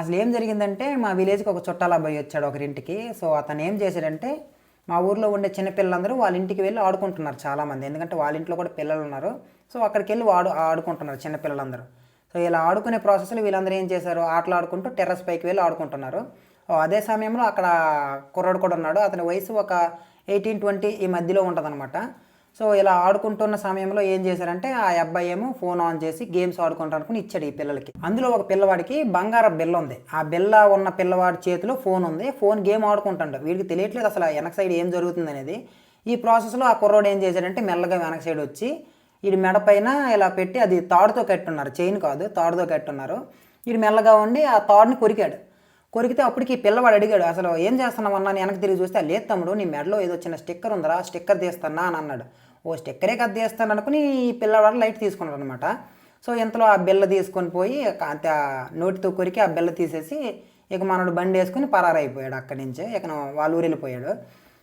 అసలు ఏం జరిగిందంటే మా విలేజ్కి ఒక చుట్టాల అబ్బాయి వచ్చాడు ఒకరింటికి. సో అతను ఏం చేశాడంటే మా ఊర్లో ఉండే చిన్నపిల్లలందరూ వాళ్ళ ఇంటికి వెళ్ళి ఆడుకుంటున్నారు చాలామంది. ఎందుకంటే వాళ్ళ ఇంట్లో కూడా పిల్లలు ఉన్నారు. సో అక్కడికి వెళ్ళి ఆడు ఆడుకుంటున్నారు చిన్నపిల్లలందరూ సో ఇలా ఆడుకునే ప్రాసెస్లో వీళ్ళందరూ ఏం చేశారు? ఆటలు ఆడుకుంటూ టెర్రస్ పైకి వెళ్ళి ఆడుకుంటున్నారు. అదే సమయంలో అక్కడ కుర్రాడు కూడా ఉన్నాడు. అతని వయసు ఒక ఎయిటీన్ ట్వంటీ ఈ మధ్యలో ఉంటుందన్నమాట. సో ఇలా ఆడుకుంటున్న సమయంలో ఏం చేశారంటే ఆ అబ్బాయి ఏమో ఫోన్ ఆన్ చేసి గేమ్స్ ఆడుకుంటారు అనుకుని ఇచ్చాడు ఈ పిల్లలకి. అందులో ఒక పిల్లవాడికి బంగారం బిల్ల ఉంది. ఆ బిల్ల ఉన్న పిల్లవాడి చేతిలో ఫోన్ ఉంది. ఫోన్ గేమ్ ఆడుకుంటాడు. వీడికి తెలియట్లేదు అసలు వెనక సైడ్ ఏం జరుగుతుంది అనేది. ఈ ప్రాసెస్లో ఆ కుర్రోడు ఏం చేశాడంటే మెల్లగా వెనక సైడ్ వచ్చి వీడి మెడ పైన ఇలా పెట్టి అది తాడుతో కట్టున్నారు. చైన్ కాదు తాడుతో కట్టున్నారు. వీడు మెల్లగా ఉండి ఆ తాడుని కొరికాడు. కొరికితే అప్పటికి పిల్లవాడు అడిగాడు అసలు ఏం చేస్తున్నావు అన్నా? వెనక్కి తిరిగి చూస్తే లేదు తమ్ముడు నీ మెడలో ఏదో చిన్న స్టిక్కర్ ఉందరా స్టిక్కర్ తీస్తానా అని అన్నాడు. ఓ స్టిక్కరే కదా తీస్తాను అనుకుని ఈ పిల్లవాడు లైట్ తీసుకున్నాడు అనమాట సో ఇంతలో ఆ బిల్ల తీసుకొని పోయి అంత నోటితో కొరికి ఆ బిల్ల తీసేసి ఇక మనోడు బండి వేసుకుని పరారైపోయాడు అక్కడి నుంచే. ఇక వాళ్ళ ఊరు వెళ్ళిపోయాడు.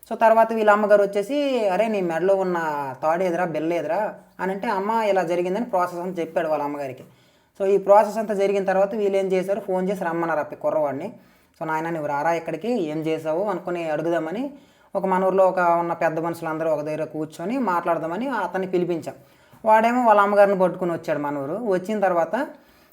సో తర్వాత వీళ్ళ అమ్మగారు వచ్చేసి అరే నీ మెడలో ఉన్న తాడు ఎదురా బిల్ల ఎదురా అని అంటే అమ్మ ఇలా జరిగిందని ప్రాసెస్ అని చెప్పాడు వాళ్ళ అమ్మగారికి. సో ఈ ప్రాసెస్ అంతా జరిగిన తర్వాత వీళ్ళు ఏం చేశారు? ఫోన్ చేసి రమ్మన్నారు అప్ప కుర్రవాడిని. సో నాయన నువ్వు రారా ఇక్కడికి? ఏం చేసావు అనుకుని అడుగుదామని ఒక మన ఊర్లో ఒక ఉన్న పెద్ద మనుషులందరూ ఒక దగ్గర కూర్చొని మాట్లాడదామని అతన్ని పిలిపించాం. వాడేమో వాళ్ళ అమ్మగారిని పట్టుకుని వచ్చాడు మన ఊరు. వచ్చిన తర్వాత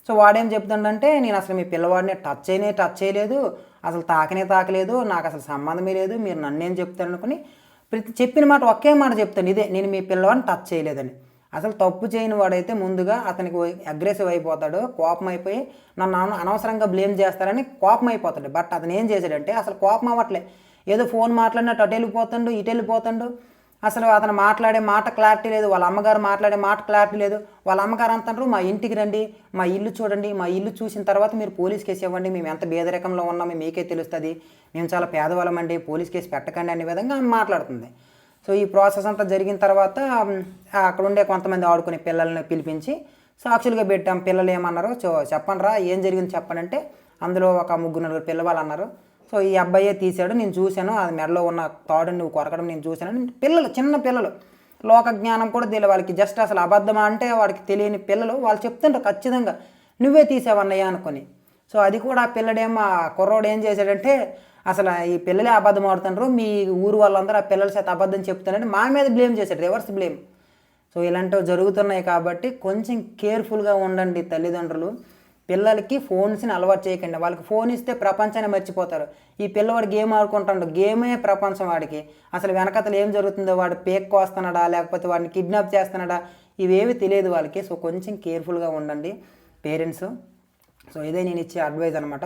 సో వాడేం చెప్తుండంటే నేను అసలు మీ పిల్లవాడిని టచ్ చేయనే టచ్ చేయలేదు. అసలు తాకనే తాకలేదు. నాకు అసలు సంబంధమే లేదు. మీరు నన్నేం చెప్తాను అనుకుని ప్రతి చెప్పిన మాట ఒకే మాట చెప్తాను. ఇదే నేను మీ పిల్లవాడిని టచ్ చేయలేదని. అసలు తప్పు చేయని వాడైతే ముందుగా అతనికి అగ్రెసివ్ అయిపోతాడు కోపం అయిపోయి నన్ను అనవసరంగా బ్లేమ్ చేస్తారని కోపం అయిపోతాడు. బట్ అతను ఏం చేశాడంటే అసలు కోపం అవ్వట్లే. ఏదో ఫోన్ మాట్లాడినట్టు అటు వెళ్ళిపోతుండు ఇటు వెళ్ళిపోతుండు అసలు అతను మాట్లాడే మాట క్లారిటీ లేదు వాళ్ళ అమ్మగారు మాట్లాడే మాట క్లారిటీ లేదు. వాళ్ళ అమ్మగారు అంటారు మా ఇంటికి రండి మా ఇల్లు చూడండి మా ఇల్లు చూసిన తర్వాత మీరు పోలీస్ కేసు ఇవ్వండి మేము ఎంత పేదరికంలో ఉన్నామో మీకే తెలుస్తుంది. మేము చాలా పేదవాళ్ళమండి పోలీస్ కేసు పెట్టకండి అనే విధంగా ఆమె మాట్లాడుతుంది. సో ఈ ప్రాసెస్ అంతా జరిగిన తర్వాత అక్కడ ఉండే కొంతమంది ఆడుకునే పిల్లల్ని పిలిపించి సాక్షులుగా పెట్టాం. పిల్లలు ఏమన్నారు? సో చెప్పండిరా ఏం జరిగింది చెప్పండి అంటే అందులో ఒక ముగ్గురు నలుగురు పిల్లవాళ్ళు అన్నారు. సో ఈ అబ్బాయే తీశాడు నేను చూశాను అది మెడలో ఉన్న తాడుని నువ్వు కొరకడం నేను చూశాను. పిల్లలు చిన్న పిల్లలు. లోక జ్ఞానం కూడా తెలియదు వాళ్ళకి. జస్ట్ అసలు అబద్ధమా అంటే వాడికి తెలియని పిల్లలు వాళ్ళు చెప్తుంటారు ఖచ్చితంగా నువ్వే తీసావన్నయ్య అనుకొని. సో అది కూడా ఆ పిల్లడేమో ఆ కుర్రోడు ఏం చేశాడంటే అసలు ఈ పిల్లలే అబద్ధం ఆడుతున్నారు మీ ఊరు వాళ్ళందరూ ఆ పిల్లల చేత అబద్ధం చెప్తున్నారని మా మీద బ్లేమ్ చేశాడు రివర్స్ బ్లేమ్ సో ఇలాంటివి జరుగుతున్నాయి కాబట్టి కొంచెం కేర్ఫుల్గా ఉండండి తల్లిదండ్రులు. పిల్లలకి ఫోన్స్ని అలవాటు చేయకండి. వాళ్ళకి ఫోన్ ఇస్తే ప్రపంచాన్ని మర్చిపోతారు. ఈ పిల్లవాడు గేమ్ ఆడుకుంటాడు గేమే ప్రపంచం వాడికి. అసలు వెనకతలు ఏం జరుగుతుందో వాడు పేక్ కోస్తున్నాడా లేకపోతే వాడిని కిడ్నాప్ చేస్తున్నాడా ఇవేవి తెలియదు వాళ్ళకి. సో కొంచెం కేర్ఫుల్గా ఉండండి. పేరెంట్స్ సో ఇదే నేను ఇచ్చే అడ్వైజ్ అనమాట